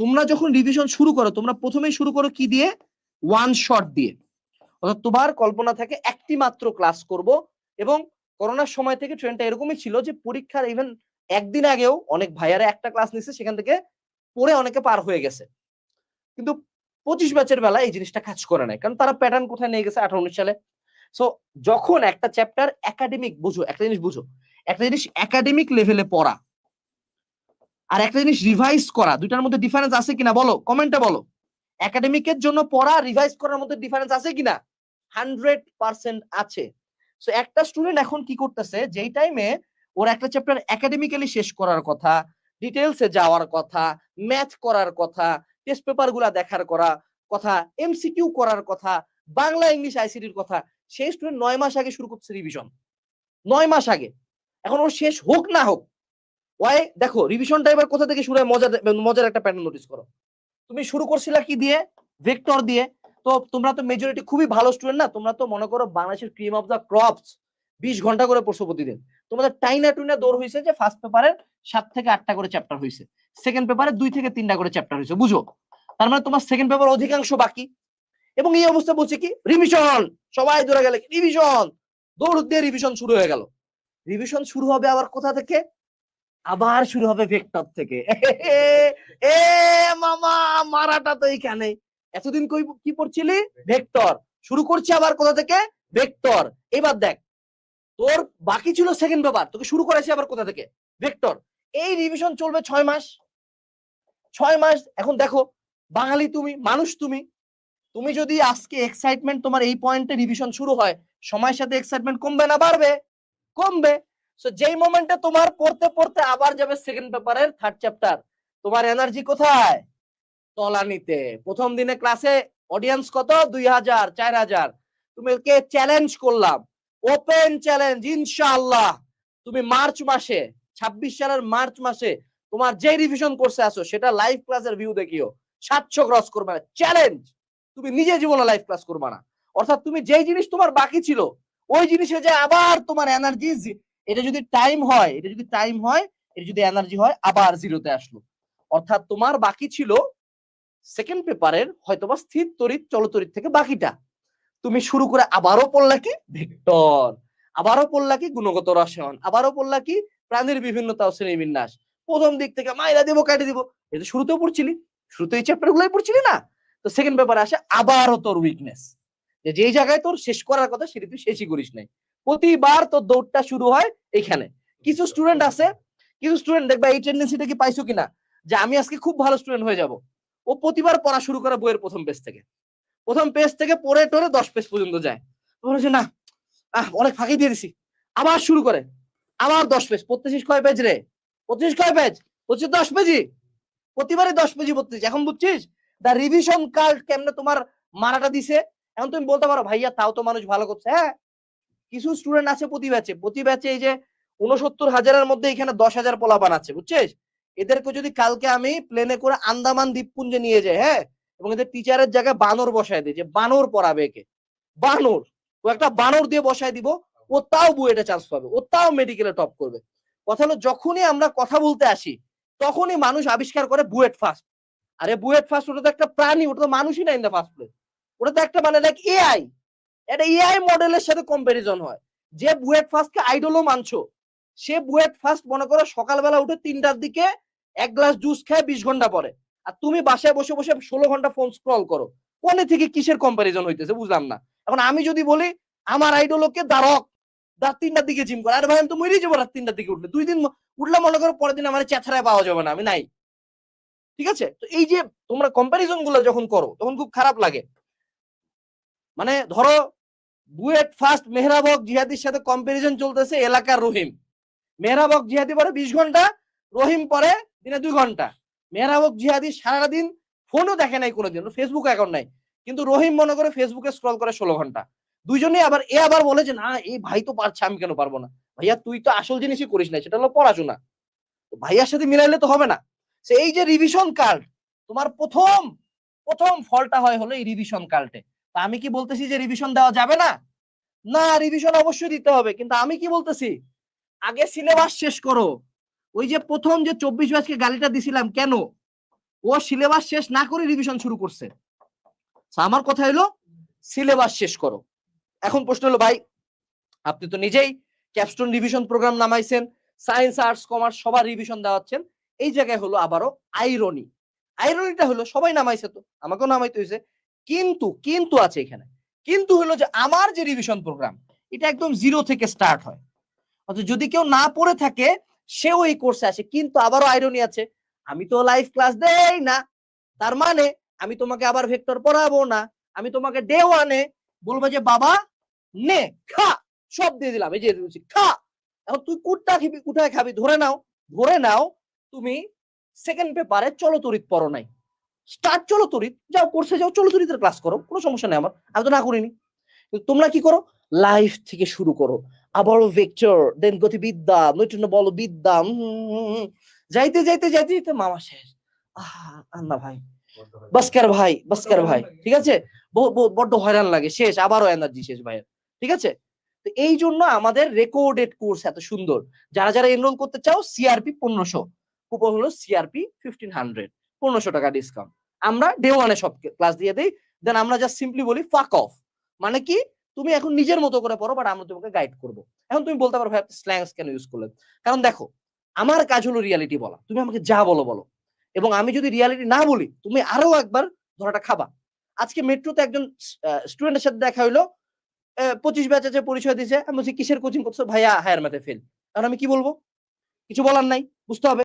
তোমরা যখন রিভিশন শুরু করো, তোমরা প্রথমেই শুরু করো কি দিয়ে? ওয়ান শট দিয়ে। অর্থাৎ তোমার কল্পনা থাকে একটি মাত্র ক্লাস করব এবং করোনার সময় থেকে ট্রেনটা এরকমই ছিল যে পরীক্ষার ইভেন একদিন আগেও অনেক ভাইয়ারা একটা ক্লাস নিচ্ছে সেখান থেকে পড়ে অনেকে পার হয়ে গেছে। কিন্তু পঁচিশ ব্যাচের বেলা এই জিনিসটা কাজ করে নাই, কারণ তারা প্যাটার্ন কোথায় নিয়ে গেছে? আঠারো, উনিশ সালে। সো যখন একটা চ্যাপ্টার একাডেমিক বুঝো, একটা জিনিস বুঝো। একটা জিনিস একাডেমিক লেভেলে পড়া। আর একটা জিনিস রিভাইজ করা, দুইটার মধ্যে ডিফারেন্স আছে কিনা বলো কমেন্টে বলো। একাডেমিকের জন্য পড়া রিভাইজ করার মধ্যে ডিফারেন্স আছে কিনা? হান্ড্রেড পার্সেন্ট আছে। সো একটা স্টুডেন্ট এখন কি করতেছে, যেই টাইমে ওর একটা চ্যাপ্টার একাডেমিক্যালি শেষ করার কথা ডিটেলসে যাওয়ার কথা ম্যাথ করার কথা টেস্ট পেপারগুলা দেখার করা কথা এমসিকিউ করার কথা, বাংলা ইংলিশ আইসিটির কথা, সেই স্টুডেন্ট নয় মাস আগে শুরু করছে রিভিশন নয় মাস আগে। এখন ওর শেষ হোক না হোক ওয়াই দেখো রিভিশনটা এবার কোথা থেকে শুরু হয়? মজার মজার একটা প্যাটার্ন নোটিস করো। তুমি শুরু করছিলা কি দিয়ে? ভেক্টর দিয়ে। তো তোমরা তো মেজরিটি খুবই ভালো স্টুডেন্ট না? তোমরা তো মনে করো বাংলাদেশের ক্রিম অফ দ্য ক্রপস বিশ ঘণ্টা করে পড়ছো প্রতিদিন। তোমাদের টাইনা টুইনা দৌড় হয়েছে যে ফার্স্ট পেপারের সাত থেকে আটটা করে চ্যাপ্টার হয়েছে সেকেন্ড পেপারে দুই থেকে তিনটা করে চ্যাপ্টার হয়েছে বুঝো? তার মানে তোমার সেকেন্ড পেপার অধিকাংশ বাকি। এবং এই অবস্থা বলছে কি? রিভিশন সবাই দৌড়ে গেলে রিভিশন দৌড় দিয়ে রিভিশন শুরু হয়ে গেল। রিভিশন শুরু হবে আবার কোথা থেকে? আবার শুরু হবে ভেক্টর থেকে। এ মামা, মারাটা তো এইখানে এতদিন কই, কি পড়ছিলি? ভেক্টর শুরু করছি আবার কোথা থেকে? ভেক্টর এবার দেখ, তোর বাকি ছিল সেকেন্ড পেপার তোকে শুরু করেছি আবার কোথা থেকে? ভেক্টর এই রিভিশন চলবে ছয় মাস। ছয় মাস, এখন দেখো, বাঙালি তুমি, মানুষ তুমি তুমি যদি আজকে এক্সাইটমেন্ট তোমার এই পয়েন্টে রিভিশন শুরু হয়, সময়ের সাথে এক্সাইটমেন্ট কমবে না, বাড়বে। কমবে। সো যেই মোমেন্টে তোমার পড়তে পড়তে আবার যাবে সেকেন্ড পেপারের থার্ড চ্যাপ্টার তোমার এনার্জি কোথায়? তলানিতে। প্রথম দিনে ক্লাসে অডিয়েন্স কত? দুই হাজার, চার হাজার। তুমি কে চ্যালেঞ্জ করলাম। ওপেন চ্যালেঞ্জ ইনশাআল্লাহ। তুমি মার্চ মাসে, ছাব্বিশ সালের মার্চ মাসে তোমার যে রিভিশন কোর্সে আসো সেটা লাইভ ক্লাসের ভিউ দেখিও। সাতশো ক্রস করবে না। চ্যালেঞ্জ তুমি নিজে জীবনে লাইভ ক্লাস করবে না। অর্থাৎ তুমি যেই জিনিস তোমার বাকি ছিল, ওই জিনিসে যে আবার তোমার এনার্জি এটা যদি টাইম হয়, এটা যদি টাইম হয়, এটা যদি এনার্জি হয়, আবার জিরোতে আসলো। অর্থাৎ তোমার বাকি ছিল সেকেন্ড পেপারের হয়তোবা স্থির তরিত চলতরিত থেকে বাকিটা। তুমি শুরু করে আবারও পড়লা কি? ভেক্টর। আবারও পড়লা কি? গুণগত রসায়ন। আবারও পড়লা কি? প্রাণীর বিভিন্নতা শ্রেণীবিন্যাস। প্রথম দিক থেকে মাইরা দিব, কাটে দিব। এটা শুরুতেও পড়ছিলি শুরুতে এই চ্যাপ্টার গুলাই পড়ছিলি না? তো সেকেন্ড পেপারে আসে আবারও তোর উইকনেস যে যেই জায়গায় তোর শেষ করার কথা, সেটা তুই শেষই করিস নাই। প্রতিবার তোর দৌড়টা শুরু হয় এখানে কিছু স্টুডেন্ট আছে কিছু স্টুডেন্ট দেখবা এই টেন্ডেন্সিটা কি পাইছো কিনা? যে আমি আজকে খুব ভালো স্টুডেন্ট হয়ে যাব। ও প্রতিবার পড়া শুরু করে বইয়ের প্রথম পেজ থেকে। প্রথম পেজ থেকে পড়ে টরে দশ পেজ পর্যন্ত যায়। তখন হচ্ছে না আহ অনেক ফাঁকি দিয়ে দিছি। আবার শুরু করে। আবার দশ পেজ পঁচিশ কয় পেজ রে? পঁচিশ কয় পেজ পঁচিশ দশ পেজি প্রতিবারই দশ পেজি পড়তেছি। এখন বুঝছিস? দা রিভিশন কার্ড কেমনে তোমার মারাটা দিছে? এখন তুমি বলতে পারো ভাইয়া তাও তো মানুষ ভালো করছে। হ্যাঁ? কিছু স্টুডেন্ট আছে প্রতি ব্যাচে প্রতি ব্যাচে এই যে উনসত্তর হাজারের মধ্যে এখানে দশ হাজার পোলা বানাচ্ছে বুঝছিস? এদেরকে যদি কালকে আমি প্লেনে করে আন্দামান দ্বীপপুঞ্জে নিয়ে যাই হ্যাঁ? এবং এদের টিচারের জায়গায় বানর বসায় দিই, যে বানর পড়াবে একে। বানর! ও একটা বানর দিয়ে বসায় দিব, ও তাও বুয়েটে চান্স পাবে, ও তাও মেডিকেলে টপ করবে। কথা হলো, যখনই আমরা কথা বলতে আসি, তখনই মানুষ আবিষ্কার করে বুয়েট ফার্স্ট আরে বুয়েট ফার্স্ট ওটা তো একটা প্রাণী, ওটা তো মানুষই না ইন দ্য ফার্স্ট প্লেস ওটা তো একটা মানে লাইক এআই এটা এআই মডেলের সাথে কম্পারিজন হয়। যে বুয়েট ফার্স্টকে আইডলও মানছো, সে বুয়েট ফার্স্ট মনে করো সকালবেলা উঠে তিনটার দিকে এক গ্লাস জুস খায় বিশ ঘণ্টা পরে আর তুমি বাসায় বসে বসে ষোলো ঘণ্টা ফোন স্ক্রল করো। কোনে থেকে কিসের কম্পারিজন হইতেছে বুঝলাম না। এখন আমি যদি বলি, আমার আইডলকে দারক রাত তিনটার দিকে জিম করে। আরে ভাই তো মরেই যাব রাত তিনটার দিকে উঠলে। দুই দিন উঠলে মনে করো পরের দিন আমার চেথারায় পাওয়া যাবে না, আমি নাই। ঠিক আছে? তো এই যে তোমরা কম্পারিজনগুলো যখন করো, তখন খুব খারাপ লাগে। মানে ধরো বুয়েট ফার্স্ট মেহরাবক জিহাদির সাথে কম্পারিজন চলতেছে এলাকার রহিম। মেহরাবক জিহাদি পরে বিশ ঘণ্টা, রহিম পরে দিনে দুই ঘণ্টা। মেহরাবক জিহাদি সারাদিন ফোনও দেখে নাই কোনোদিন ফেসবুক অ্যাকাউন্ট নাই। কিন্তু রহিম মনে করে ফেসবুকে স্ক্রল করে ষোলো ঘণ্টা। দুইজনেই আবার, এ আবার বলে যে, না, এই ভাই তো পারছে, আমি কেন পারব না? ভাইয়া, তুই তো আসল জিনিসই করিস না সেটা হলো পড়াশোনা। ভাইয়ার সাথে মিলাইলে তো হবে না। সে এই যে রিভিশন কার্ড তোমার প্রথম প্রথম ফলটা হয় হলো এই রিভিশন কার্ডে আমি কি বলতেছি যে রিভিশন দেওয়া যাবে না? না রিভিশন অবশ্যই দিতে হবে, কিন্তু আমি কি বলতেছি? আগে সিলেবাস শেষ করো। ওই যে প্রথম যে চব্বিশ ব্যাচকে গালিটা দিছিলাম, কেন? ও সিলেবাস শেষ না করে রিভিশন শুরু করছে। আমার কথা হলো সিলেবাস শেষ করো। এখন প্রশ্ন হলো, ভাই, আপনি তো নিজেই ক্যাপস্টোন রিভিশন প্রোগ্রাম নামাইছেন সায়েন্স আর্টস কমার্স সবার রিভিশন দেওয়াচ্ছেন। এই জায়গায় হলো আবারও আইরনি আইরনিটা হলো সবাই নামাইছে তো, আমাকেও নামাইতে হয়েছে কিন্তু কিন্তু আছে এখানে। কিন্তু হলো যে আমার যে রিভিশন প্রোগ্রাম এটা একদম জিরো থেকে স্টার্ট হয়। অর্থাৎ যদি কেউ না পড়ে থাকে, সেও এই কোর্সে আসে, কিন্তু আবারও আইরনি আছে, আমি তো লাইভ ক্লাস দেই না। তার মানে আমি তোমাকে আবার ভেক্টর পড়াবো না। আমি তোমাকে ডে ওয়ানে বলব যে, বাবা, নে, খা, সব দিয়ে দিলাম, এই যে খা। এখন তুই কুটটা খাবি, কুঠায় খাবি, ধরে নাও ধরে নাও, তুমি সেকেন্ড পেপারে চলো তরিত পড়ো নাই। স্টার্ট চলো তরিত যাও কোর্সে যাও, চলো তরিতের ক্লাস করো, কোনো সমস্যা নেই আমার, আমি তো না করিনি। তোমরা কি করো? লাইফ থেকে শুরু করো। আবারও ভেক্টর দেন গতিবিদ্যা নৈপুণ্য বল বিদ্যা। যাইতে যাইতে যাইতে যাইতে মামা শেষ। আন্না ভাই। বাস্কার ভাই বাস্কার ভাই, ঠিক আছে? বড্ড হয়রান লাগে, শেষ, আবারও এনার্জি শেষ ভাইয়ের, ঠিক আছে? তো এই জন্য আমাদের রেকর্ডেড কোর্স এত সুন্দর। যারা যারা এনরোল করতে চাও সিআরপি পনেরোশো কুপন হলো সিআরপি ফিফটিন হান্ড্রেড পনেরোশো টাকা ডিসকাউন্ট আমরা ডে ওয়ানে সব ক্লাস দিয়ে দিই। দেন আমরা জাস্ট সিম্পলি বলি ফাক অফ মানে কি? তুমি এখন নিজের মতো করে পড়ো বাট আমরা তোমাকে গাইড করব। এখন তুমি বলতে পারো, ভাই স্ল্যাংস কেন ইউজ করলেন? কারণ দেখো, আমার কাজ হলো রিয়ালিটি বলা। তুমি আমাকে যা বলো বলো। এবং আমি যদি রিয়ালিটি না বলি, তুমি আরও একবার ধরাটা খাবা। আজকে মেট্রোতে একজন স্টুডেন্টের সাথে দেখা হইল পঁচিশ ব্যাচ আছে, পরিচয় দিয়েছে। আমি বলছি, কিসের কোচিং করছ? ভাইয়া হায়ার ম্যাথে ফেল কারণ আমি কি বলব? কিছু বলার নাই, বুঝতে হবে।